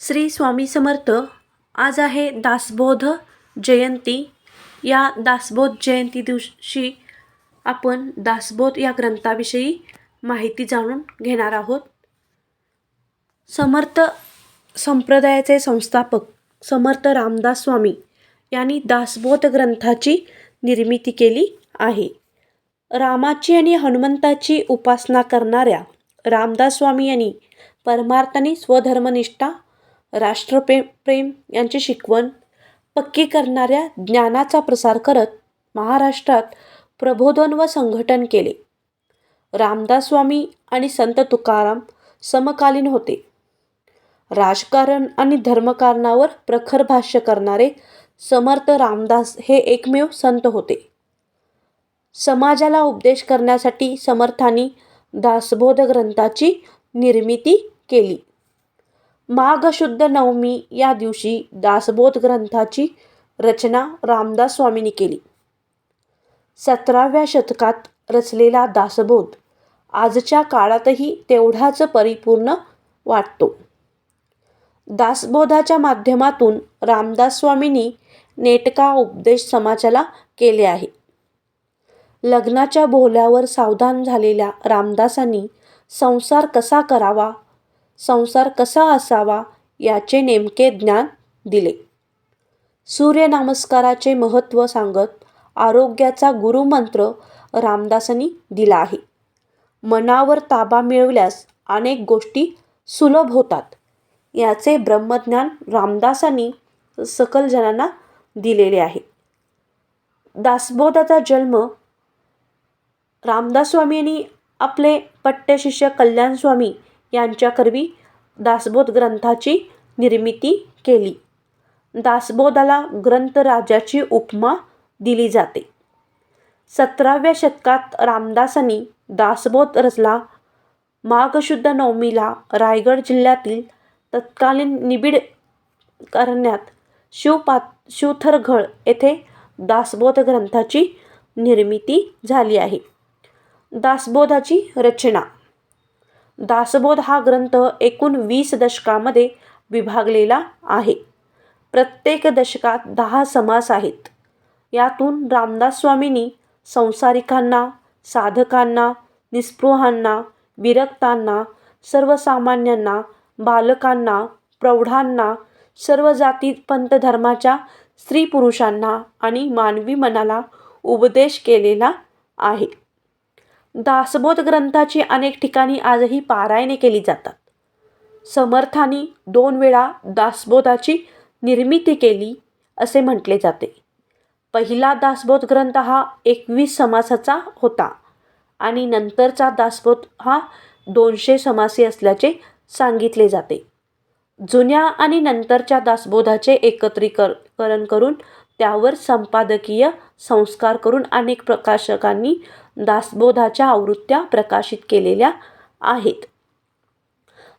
श्री स्वामी समर्थ. आज आहे दासबोध जयंती. या दासबोध जयंती दिवशी आपण दासबोध या ग्रंथाविषयी माहिती जाणून घेणार आहोत. समर्थ संप्रदायाचे संस्थापक समर्थ रामदास स्वामी यांनी दासबोध ग्रंथाची निर्मिती केली आहे. रामाची आणि हनुमंताची उपासना करणाऱ्या रामदास स्वामी यांनी परमार्थाने स्वधर्मनिष्ठा राष्ट्रप्रेम प्रेम यांची शिकवण पक्की करणाऱ्या ज्ञानाचा प्रसार करत महाराष्ट्रात प्रबोधन व संघटन केले. रामदास स्वामी आणि संत तुकाराम समकालीन होते. राजकारण आणि धर्मकारणावर प्रखर भाष्य करणारे समर्थ रामदास हे एकमेव संत होते. समाजाला उपदेश करण्यासाठी समर्थांनी दासबोध ग्रंथाची निर्मिती केली. माघशुद्ध नवमी या दिवशी दासबोध ग्रंथाची रचना रामदास स्वामींनी केली. सतराव्या शतकात रचलेला दासबोध आजच्या काळातही तेवढाच परिपूर्ण वाटतो. दासबोधाच्या माध्यमातून रामदास स्वामींनी नेटका उपदेश समाजाला केले आहे. लग्नाच्या बोहल्यावर सावधान झालेल्या रामदासांनी संसार कसा करावा संसार कसा असावा याचे नेमके ज्ञान दिले. सूर्यनमस्काराचे महत्त्व सांगत आरोग्याचा गुरुमंत्र रामदासांनी दिला आहे. मनावर ताबा मिळवल्यास अनेक गोष्टी सुलभ होतात याचे ब्रह्मज्ञान रामदासांनी सकल जणांना दिलेले आहे. दासबोधाचा जन्म रामदास स्वामी यांनी आपले पट्टशिष्य कल्याण स्वामी यांच्याकरवी दासबोध ग्रंथाची निर्मिती केली. दासबोधाला ग्रंथराजाची उपमा दिली जाते. सतराव्या शतकात रामदासांनी दासबोध रचला. माघशुद्ध नवमीला रायगड जिल्ह्यातील तत्कालीन निबिड करण्यात शिवपा शिवथरघळ येथे दासबोध ग्रंथाची निर्मिती झाली आहे. दासबोधाची रचना दासबोध हा ग्रंथ एकूण वीस दशकामध्ये विभागलेला आहे. प्रत्येक दशकात दहा समास आहेत. यातून रामदास स्वामींनी संसारिकांना साधकांना निस्पृहांना विरक्तांना सर्वसामान्यांना बालकांना प्रौढांना सर्व जाती पंथधर्माच्या स्त्री पुरुषांना आणि मानवी मनाला उपदेश केलेला आहे. दासबोध ग्रंथाची अनेक ठिकाणी आजही पारायणे केली जातात. समर्थांनी दोन वेळा दासबोधाची निर्मिती केली असे म्हटले जाते. पहिला दासबोध ग्रंथ हा एकवीस समासाचा होता आणि नंतरचा दासबोध हा दोनशे समासी असल्याचे सांगितले जाते. जुन्या आणि नंतरच्या दासबोधाचे एकत्रीकरण करून त्यावर संपादकीय संस्कार करून अनेक प्रकाशकांनी दासबोधाच्या आवृत्त्या प्रकाशित केलेल्या आहेत.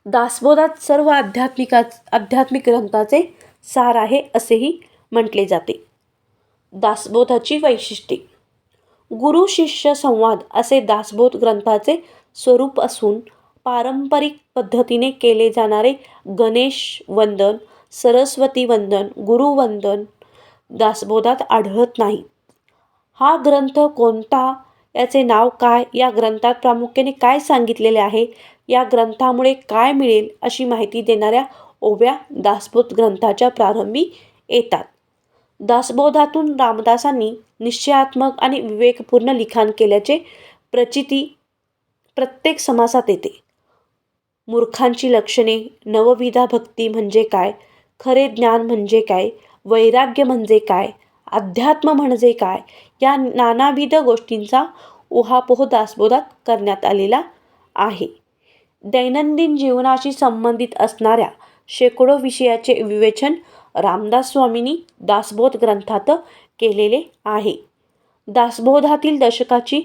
दासबोधात सर्व आध्यात्मिका आध्यात्मिक ग्रंथाचे सार आहे असेही म्हटले जाते. दासबोधाची वैशिष्ट्ये. गुरु शिष्य संवाद असे दासबोध ग्रंथाचे स्वरूप असून पारंपरिक पद्धतीने केले जाणारे गणेश वंदन सरस्वती वंदन गुरुवंदन दासबोधात आढळत नाही. हा ग्रंथ कोणता? याचे नाव काय? या ग्रंथात प्रामुख्याने काय सांगितलेले आहे? या ग्रंथामुळे काय मिळेल? अशी माहिती देणाऱ्या ओव्या दासबोध ग्रंथाच्या प्रारंभी येतात. दासबोधातून रामदासांनी निश्चयात्मक आणि विवेकपूर्ण लिखाण केल्याचे प्रचिती प्रत्येक समासात येते. मूर्खांची लक्षणे नवविधा भक्ती म्हणजे काय? खरे ज्ञान म्हणजे काय? वैराग्य म्हणजे काय? अध्यात्म म्हणजे काय? या नानाविध गोष्टींचा उहापोह दासबोधात करण्यात आलेला आहे. दैनंदिन जीवनाशी संबंधित असणाऱ्या शेकडो विषयाचे विवेचन रामदास स्वामींनी दासबोध ग्रंथात केलेले आहे. दासबोधातील दशकाची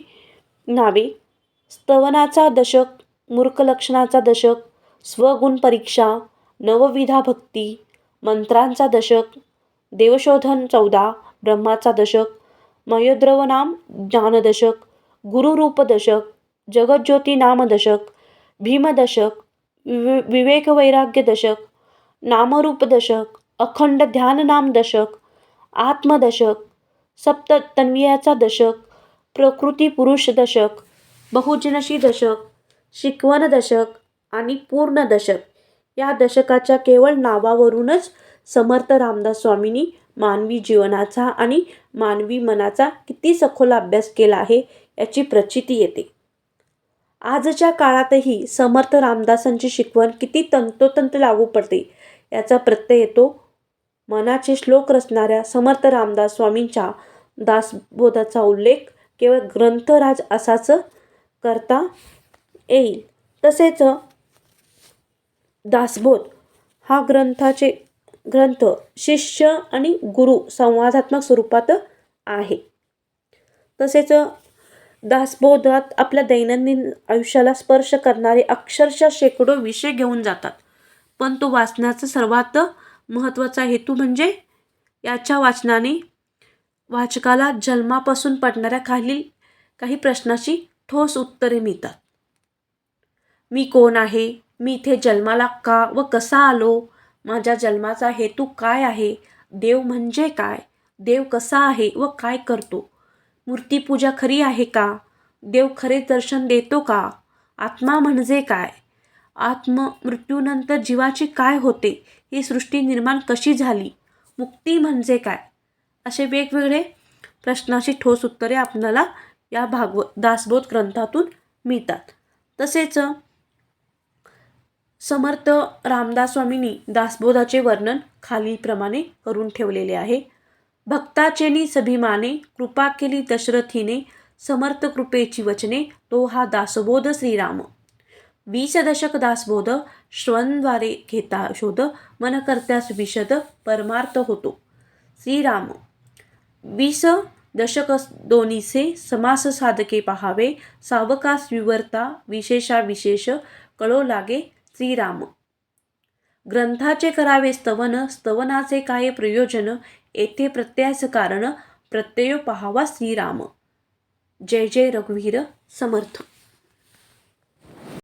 नावे स्तवनाचा दशक मूर्खलक्षणाचा दशक स्वगुण परीक्षा नवविधा भक्ती मंत्रांचा दशक देवशोधन चौदा ब्रह्माचा दशक मयोद्रवनाम ज्ञानदशक गुरुरूपदशक जगज्योती भीमदशक विवे विवेकवैराग्यदशक नामरूपदशक दशक अखंड ध्यान नाम दशक आत्मदशक सप्त तन्वियाचा दशक प्रकृती पुरुष दशक बहुजनशी दशक शिकवण दशक आणि पूर्ण दशक. या दशकाच्या केवळ नावावरूनच समर्थ रामदास स्वामींनी मानवी जीवनाचा आणि मानवी मनाचा किती सखोल अभ्यास केला आहे याची प्रचिती येते. आजच्या काळातही समर्थ रामदासांची शिकवण किती तंतोतंत लागू पडते याचा प्रत्यय येतो. मनाचे श्लोक रचणाऱ्या समर्थ रामदास स्वामींच्या दासबोधाचा उल्लेख केवळ ग्रंथराज असाच करता येईल. तसेच दासबोध हा ग्रंथाचे ग्रंथ शिष्य आणि गुरु संवादात्मक स्वरूपात आहे. तसेच दासबोधात आपल्या दैनंदिन आयुष्याला स्पर्श करणारे अक्षरशः शेकडो विषय घेऊन जातात. पण तो वाचण्याचा सर्वात महत्त्वाचा हेतू म्हणजे याच्या वाचनाने वाचकाला जन्मापासून पडणाऱ्या खालील काही प्रश्नाची ठोस उत्तरे मिळतात. मी कोण आहे? मी इथे जन्माला का व कसा आलो? माझ्या जन्माचा हेतू काय आहे? देव म्हणजे काय? देव कसा आहे व काय करतो? मूर्तीपूजा खरी आहे का? देव खरे दर्शन देतो का? आत्मा म्हणजे काय? आत्म मृत्यूनंतर जीवाची काय होते? ही सृष्टी निर्माण कशी झाली? मुक्ती म्हणजे काय? असे वेगवेगळे प्रश्नाची ठोस उत्तरे आपणाला या भागवत दासबोध ग्रंथातून मिळतात. तसेच समर्थ रामदास स्वामींनी दासबोधाचे वर्णन खालीलप्रमाणे करून ठेवलेले आहे. भक्ताचेनी सभिमाने कृपा केली दशरथीने समर्थ कृपेची वचने तो हा दासबोध श्रीराम. वीस दशक दासबोध श्रवणद्वारे घेता शोध मनकर्त्यास विशद परमार्थ होतो. श्रीराम. वीस दशक दोन्हीचे समास साधके पहावे सावकास विवर्ता विशेषा विशेष कळो लागे श्रीराम. ग्रंथाचे करावे स्तवन स्तवनाचे काय प्रयोजन येथे प्रत्ययाचं कारण प्रत्यय पहावा श्रीराम. जय जय रघुवीर समर्थ.